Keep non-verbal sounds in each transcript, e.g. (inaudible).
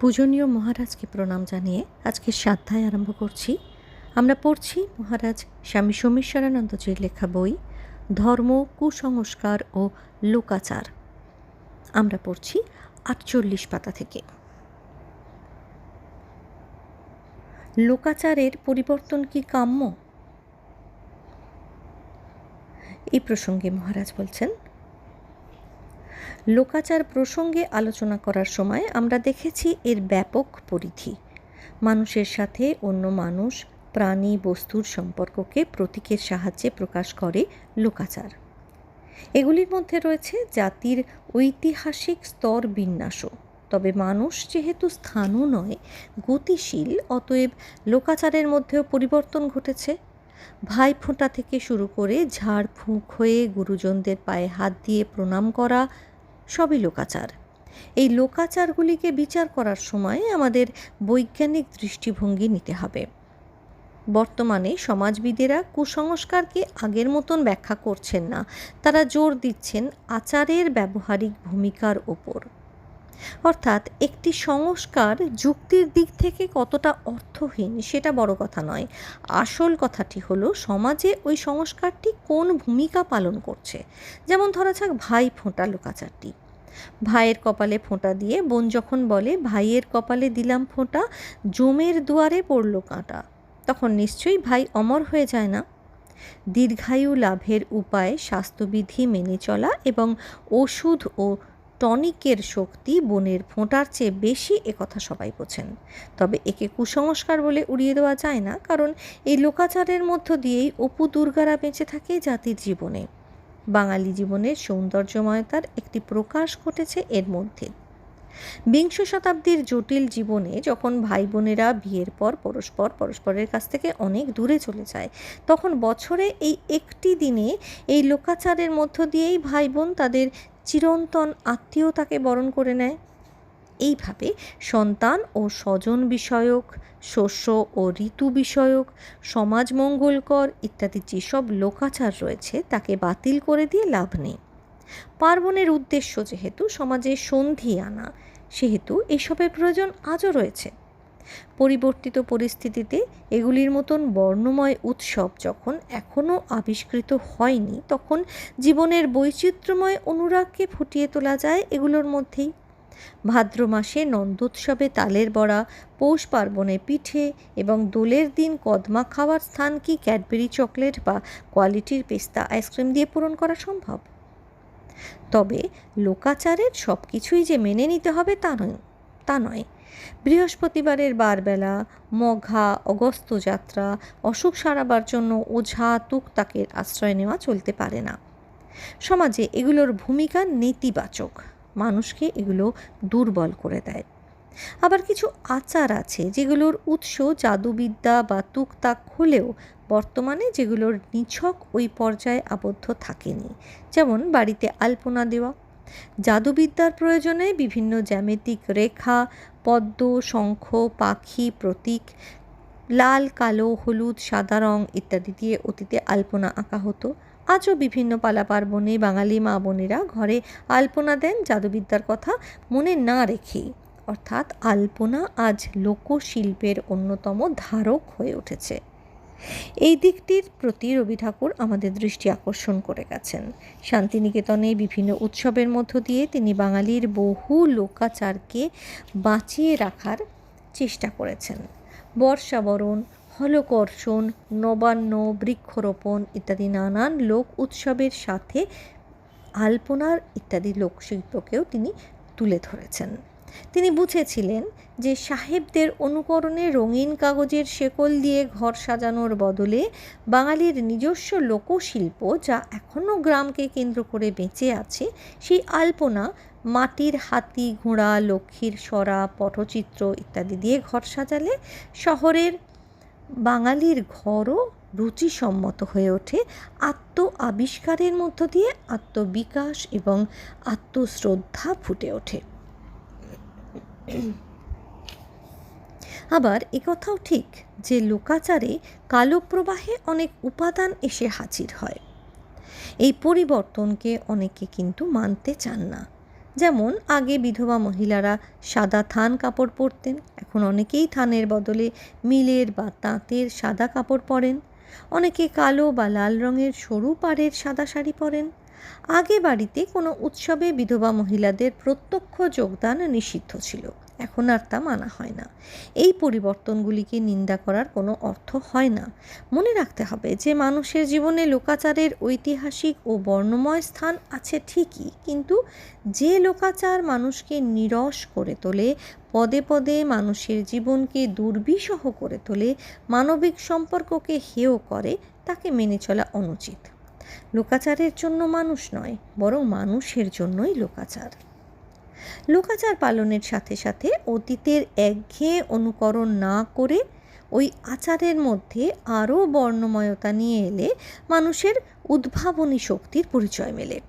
পূজনীয় মহারাজকে প্রণাম জানিয়ে আজকে সাধ্যায় আরম্ভ করছি। আমরা পড়ছি মহারাজ স্বামী সোমেশ্বরানন্দজির লেখা বই, ধর্ম, কুসংস্কার ও লোকাচার। আমরা পড়ছি আটচল্লিশ পাতা থেকে। লোকাচারের পরিবর্তন কি কাম্য? এই প্রসঙ্গে মহারাজ বলছেন লোকাচার প্রসঙ্গে আলোচনা করার সময় আমরা দেখেছি এর ব্যাপক পরিধি। মানুষের সাথে অন্য মানুষ, প্রাণী বস্তুর সম্পর্ককে প্রতীকের সাহায্যে প্রকাশ করে লোকাচার। এগুলির মধ্যে রয়েছে জাতির ঐতিহাসিক স্তর বিন্যাসও। তবে মানুষ যেহেতু স্থানও নয়, গতিশীল, অতএব লোকাচারের মধ্যেও পরিবর্তন ঘটেছে। ভাই ফোঁটা থেকে শুরু করে ঝাড় ফুঁক হয়ে গুরুজনদের পায়ে হাত দিয়ে প্রণাম করা সবই লোকাচার। এই লোকাচারগুলিকে বিচার করার সময় আমাদের বৈজ্ঞানিক দৃষ্টিভঙ্গি নিতে হবে। বর্তমানে সমাজবিদেরা কুসংস্কারকে আগের মতন ব্যাখ্যা করছেন না। তারা জোর দিচ্ছেন আচারের ব্যবহারিক ভূমিকার ওপর। অর্থাৎ একটি সংস্কার যুক্তির দিক থেকে কতটা অর্থহীন সেটা বড় কথা নয়। আসল কথাটি হলো, সমাজে ওই সংস্কারটি কোন ভূমিকা পালন করছে? যেমন ধরা যাক ভাই ফোঁটা লোকাচারটি। ভাইয়ের কপালে ফোঁটা দিয়ে বোন যখন বলে, ভাইয়ের কপালে দিলাম ফোঁটা, জমের দুয়ারে পড়ল কাঁটা। তখন নিশ্চয়ই ভাই অমর হয়ে যায় না। দীর্ঘায়ু লাভের উপায় স্বাস্থ্যবিধি মেনে চলা এবং ওষুধ ও টনিকের শক্তি বনের ফোঁটার চেয়ে বেশি একথা সবাই বোঝেন। তবে একে কুসংস্কার বলে উড়িয়ে দেওয়া যায় না, কারণ এই লোকাচারের মধ্য দিয়েই অপু দুর্গারা বেঁচে থাকে জাতির জীবনে। বাঙালি জীবনের সৌন্দর্যময়তার একটি প্রকাশ ঘটেছে এর মধ্যে। বিংশ শতাব্দীর জটিল জীবনে যখন ভাই বোনেরা বিয়ের পর পরস্পর পরস্পরের কাছ থেকে অনেক দূরে চলে যায়, তখন বছরে এই একটি দিনে এই লোকাচারের মধ্য দিয়েই ভাই বোন তাদের চিরন্তন আত্মীয়তাকে বরণ করে নেয়। এইভাবে সন্তান ও স্বজন বিষয়ক, শস্য ও ঋতু বিষয়ক, সমাজ মঙ্গলকর ইত্যাদি যেসব লোকাচার রয়েছে তাকে বাতিল করে দিয়ে লাভ নেই। পার্বণের উদ্দেশ্য যেহেতু সমাজে সন্ধি আনা, সেহেতু এসবের প্রয়োজন আজও রয়েছে। পরিবর্তিত পরিস্থিতিতে এগুলির মতন বর্ণময় উৎসব যখন এখনও আবিষ্কৃত হয়নি, তখন জীবনের বৈচিত্র্যময় অনুরাগকে ফুটিয়ে তোলা যায় এগুলোর মধ্যেই। ভাদ্র মাসে নন্দোৎসবে তালের বড়া, পৌষ পার্বণে পিঠে এবং দোলের দিন কদমা খাওয়ার স্থান কি ক্যাডবেরি চকলেট বা কোয়ালিটির পেস্তা আইসক্রিম দিয়ে পূরণ করা সম্ভব? তবে লোকাচারের সব কিছুই যে মেনে নিতে হবে তা নয় তা নয়। বৃহস্পতিবারের বারবেলা মঘা অগস্ত যাত্রা অসুখ সারাবার জন্য ওঝা তুকতাকের আশ্রয় নেওয়া চলতে পারে না। সমাজে এগুলোর ভূমিকা নেতিবাচক। মানুষকে এগুলো দুর্বল করে দেয়। আবার কিছু আচার আছে যেগুলোর উৎস জাদুবিদ্যা বা তুকতাক হলেও বর্তমানে যেগুলোর নিছক ওই পর্যায়ে আবদ্ধ থাকেনি। যেমন বাড়িতে আলপনা দেওয়া জাদুবিদ্যার প্রয়োজনে বিভিন্ন জ্যামিতিক রেখা, পদ্ম, শঙ্খ, পাখি, প্রতীক, লাল, কালো, হলুদ, সাদা রং ইত্যাদি দিয়ে অতীতে আলপনা আঁকা হতো। আজও বিভিন্ন পালা পার্বণে বাঙালি মা বোনেরা ঘরে আলপনা দেন জাদুবিদ্যার কথা মনে না রেখেই। অর্থাৎ আলপনা আজ লোকশিল্পের অন্যতম ধারক হয়ে উঠেছে। এই দিকটির প্রতি রবি ঠাকুর আমাদের দৃষ্টি আকর্ষণ করে গেছেন। শান্তিনিকেতনে বিভিন্ন উৎসবের মধ্য দিয়ে তিনি বাঙালির বহু লোকাচারকে বাঁচিয়ে রাখার চেষ্টা করেছেন। বর্ষাবরণ, হলকর্ষণ, নবান্ন, বৃক্ষরোপণ ইত্যাদি নানান লোক উৎসবের সাথে আলপনার ইত্যাদি লোকশিল্পকেও তিনি তুলে ধরেছেন। তিনি বুঝেছিলেন যে সাহেবদের অনুকরণে রঙিন কাগজের শেকল দিয়ে ঘর সাজানোর বদলে বাঙালির নিজস্ব লোকশিল্প যা এখনও গ্রামকে কেন্দ্র করে বেঁচে আছে, সেই আলপনা, মাটির হাতি, ঘোড়া, লক্ষ্মীর সরা, পটচিত্র ইত্যাদি দিয়ে ঘর সাজালে শহরের বাঙালির ঘরও রুচিসম্মত হয়ে ওঠে। আত্ম আবিষ্কারের মধ্য দিয়ে আত্মবিকাশ এবং আত্মশ্রদ্ধা ফুটে ওঠে। (clears throat) আবার একথাও ঠিক যে লোকাচারে কালো প্রবাহে অনেক উপাদান এসে হাজির হয়। এই পরিবর্তনকে অনেকে কিন্তু মানতে চান না। যেমন আগে বিধবা মহিলারা সাদা থান কাপড় পরতেন, এখন অনেকেই থানের বদলে মিলের বা তাঁতের সাদা কাপড় পরেন। অনেকে কালো বা লাল রঙের সরু পাড়ের সাদা শাড়ি পরেন। আগে বাড়িতে কোনো উৎসবে বিধবা মহিলাদের প্রত্যক্ষ যোগদান নিষিদ্ধ ছিল। এখন আর তা মানা হয় না। এই পরিবর্তনগুলিকে নিন্দা করার কোনো অর্থ হয় না। মনে রাখতে হবে যে মানুষের জীবনে লোকাচারের ঐতিহাসিক ও বর্ণময় স্থান আছে ঠিকই, কিন্তু যে লোকাচার মানুষকে নিরস করে তোলে, পদে পদে মানুষের জীবনকে দুর্বিষহ করে তোলে, মানবিক সম্পর্ককে হেয় করে, তাকে মেনে চলা অনুচিত। লোকাচারের জন্য মানুষ নয়, বরং মানুষের জন্যই লোকাচার। লোকাচার পালনের সাথে সাথে অতীতের একঘেয়ে অনুকরণ না করে ওই আচারের মধ্যে আরও বর্ণময়তা নিয়ে এলে মানুষের উদ্ভাবনী শক্তির পরিচয় মেলে।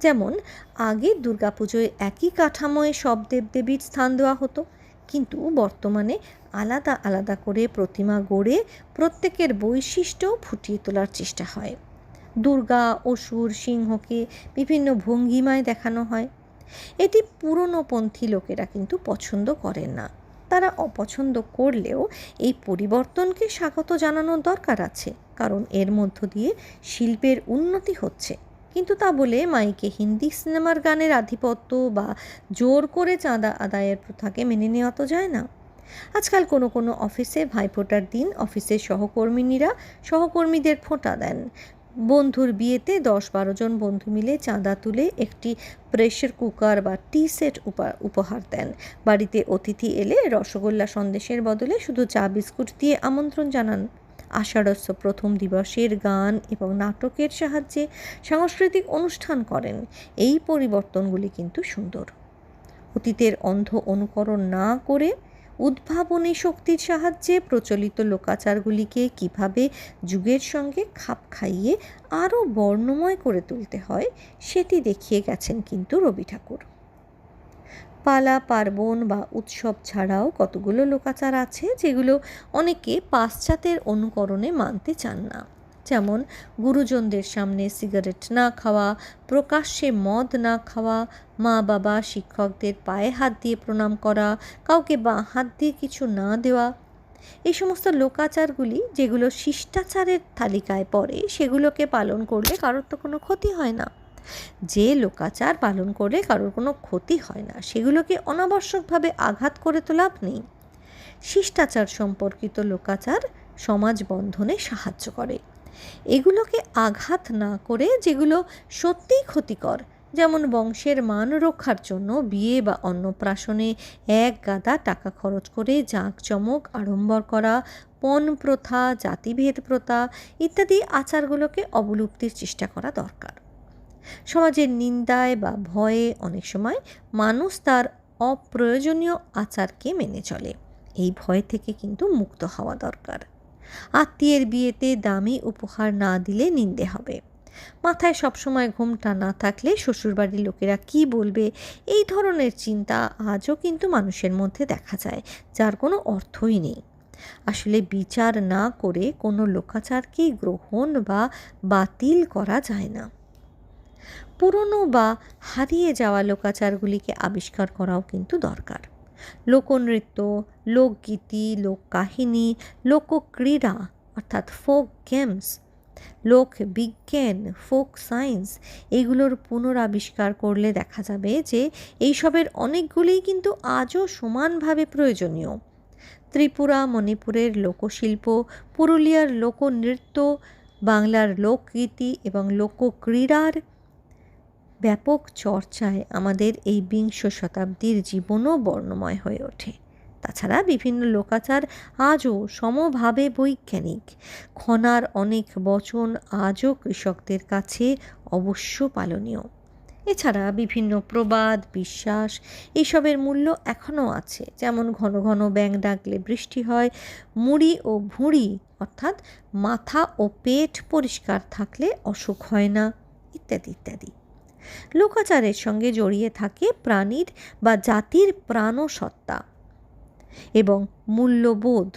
যেমন, আগে দুর্গাপুজোয় একই কাঠামোয় সব দেবদেবীর স্থান দেওয়া হতো, কিন্তু বর্তমানে আলাদা আলাদা করে প্রতিমা গড়ে প্রত্যেকের বৈশিষ্ট্য ফুটিয়ে তোলার চেষ্টা হয়। দুর্গা, অসুর, সিংহকে বিভিন্ন ভঙ্গিমায় দেখানো হয়। এটি পুরনোপন্থী লোকেরা কিন্তু পছন্দ করেন না। তারা অপছন্দ করলেও এই পরিবর্তনকে স্বাগত জানানোর দরকার আছে, কারণ এর মধ্য দিয়ে শিল্পের উন্নতি হচ্ছে। কিন্তু তা বলে মাইকে হিন্দি সিনেমার গানের আধিপত্য বা জোর করে চাঁদা আদায়ের প্রথাকে মেনে নেওয়া তো যায় না। আজকাল কোনো কোনো অফিসে ভাইফোঁটার দিন অফিসের সহকর্মিনীরা সহকর্মীদের ফোঁটা দেন। বন্ধুর বিয়েতে দশ বারো জন বন্ধু মিলে চাঁদা তুলে একটি প্রেশার কুকার বা টি সেট উপহার দেন। বাড়িতে অতিথি এলে রসগোল্লা সন্দেশের বদলে শুধু চা, বিস্কুট দিয়ে আমন্ত্রণ জানান। আষাঢ়স্য প্রথম দিবসের গান এবং নাটকের সাহায্যে সাংস্কৃতিক অনুষ্ঠান করেন। এই পরিবর্তনগুলি কিন্তু সুন্দর। অতীতের অন্ধ অনুকরণ না করে উদ্ভাবনী শক্তির সাহায্যে প্রচলিত লোকাচারগুলিকে কীভাবে যুগের সঙ্গে খাপ খাইয়ে আরও বর্ণময় করে তুলতে হয়, সেটি দেখিয়ে গেছেন কিন্তু রবি ঠাকুর। পালা, পার্বণ বা উৎসব ছাড়াও কতগুলো লোকাচার আছে যেগুলো অনেকে পাশ্চাত্যের অনুকরণে মানতে চান না? যেমন গুরুজনদের সামনে সিগারেট না খাওয়া, প্রকাশ্যে মদ না খাওয়া, মা বাবা, শিক্ষকদের পায়ে হাত দিয়ে প্রণাম করা, কাউকে বা হাত দিয়ে কিছু না দেওয়া। এই সমস্ত লোকাচারগুলি যেগুলো শিষ্টাচারের তালিকায় পড়ে, সেগুলোকে পালন করলে কারোর তো কোনো ক্ষতি হয় না। যে লোকাচার পালন করলে কারোর কোনো ক্ষতি হয় না, সেগুলোকে অনাবশ্যকভাবে আঘাত করে তো লাভ নেই। শিষ্টাচার সম্পর্কিত লোকাচার সমাজ বন্ধনে সাহায্য করে। এগুলোকে আঘাত না করে যেগুলো সত্যিই ক্ষতিকর, যেমন বংশের মান রক্ষার জন্য বিয়ে বা অন্নপ্রাশনে এক গাদা টাকা খরচ করে জাঁকজমক আড়ম্বর করা, পণ প্রথা, জাতিভেদ প্রথা ইত্যাদি আচারগুলোকে অবলুপ্তির চেষ্টা করা দরকার। সমাজের নিন্দায় বা ভয়ে অনেক সময় মানুষ তার অপ্রয়োজনীয় আচারকে মেনে চলে। এই ভয় থেকে কিন্তু মুক্ত হওয়া দরকার। আত্মীয়ের বিয়েতে দামি উপহার না দিলে নিন্দে হবে। মাথায় সবসময় ঘুমটা না থাকলে শ্বশুরবাড়ির লোকেরা কি বলবে? এই ধরনের চিন্তা আজও কিন্তু মানুষের মধ্যে দেখা যায়, যার কোনো অর্থই নেই। আসলে বিচার না করে কোনো লোকাচারকেই গ্রহণ বা বাতিল করা যায় না। পুরনো বা হারিয়ে যাওয়া লোকাচারগুলিকে আবিষ্কার করাও কিন্তু দরকার। লোকনৃত্য লোকগীতি, লোককাহিনী, লোকক্রীড়া, অর্থাৎ ফোক গেমস, লোক বিজ্ঞান, ফোক সায়েন্স, এগুলোর পুনরাবিষ্কার করলে দেখা যাবে যে এইসবের অনেকগুলিই কিন্তু আজও সমানভাবে প্রয়োজনীয়। ত্রিপুরা, মণিপুরের লোকশিল্প, পুরুলিয়ার লোকনৃত্য, বাংলার লোকগীতি এবং লোকক্রীড়ার ব্যাপক চর্চায় আমাদের এই বিংশ শতাব্দীর জীবনও বর্ণময় হয়ে ওঠে। তাছাড়া বিভিন্ন লোকাচার আজও সমভাবে বৈজ্ঞানিক। খনার অনেক বচন আজও কৃষকদের কাছে অবশ্য পালনীয়। এছাড়া বিভিন্ন প্রবাদ, বিশ্বাস এইসবের মূল্য এখনও আছে। যেমন ঘন ঘন ব্যাং ডাকলে বৃষ্টি হয়, মুড়ি ও ভুঁড়ি অর্থাৎ মাথা ও পেট পরিষ্কার থাকলে অসুখ হয় না, ইত্যাদি ইত্যাদি। লোকাচারের সঙ্গে জড়িয়ে থাকে প্রাণীর বা জাতির প্রাণসত্তা এবং মূল্যবোধ।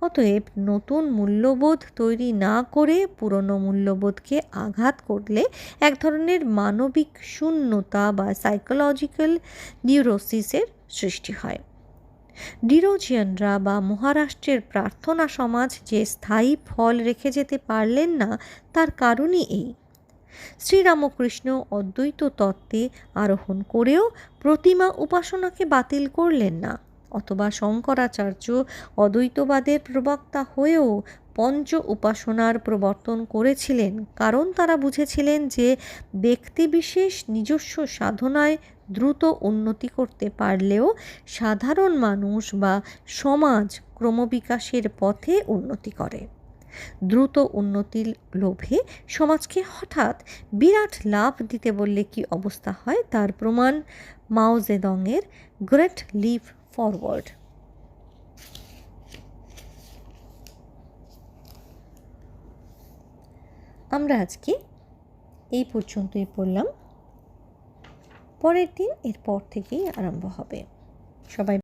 অতএব নতুন মূল্যবোধ তৈরি না করে পুরনো মূল্যবোধকে আঘাত করলে এক ধরনের মানবিক শূন্যতা বা সাইকোলজিক্যাল নিউরোসিসের সৃষ্টি হয়। ডিরোজিয়ানরা বা মহারাষ্ট্রের প্রার্থনা সমাজ যে স্থায়ী ফল রেখে যেতে পারলেন না, তার কারণই এই। শ্রীরামকৃষ্ণ অদ্বৈত তত্ত্বে আরোহণ করেও প্রতিমা উপাসনাকে বাতিল করলেন না। অথবা শঙ্করাচার্য অদ্বৈতবাদের প্রবক্তা হয়েও পঞ্চ উপাসনার প্রবর্তন করেছিলেন। কারণ তারা বুঝেছিলেন যে ব্যক্তিবিশেষ নিজস্ব সাধনায় দ্রুত উন্নতি করতে পারলেও সাধারণ মানুষ বা সমাজ ক্রমবিকাশের পথে উন্নতি করে। দ্রুত উন্নতির লোভে সমাজকে হঠাৎ বিরাট লাভ দিতে বললে কি অবস্থা হয় তার প্রমাণ মাও জেদংয়ের গ্রেট লিভ ফরওয়ার্ড আমরা আজকে এই পর্যন্তই পড়লাম। পরের দিন এরপর থেকেই আরম্ভ হবে। সবাই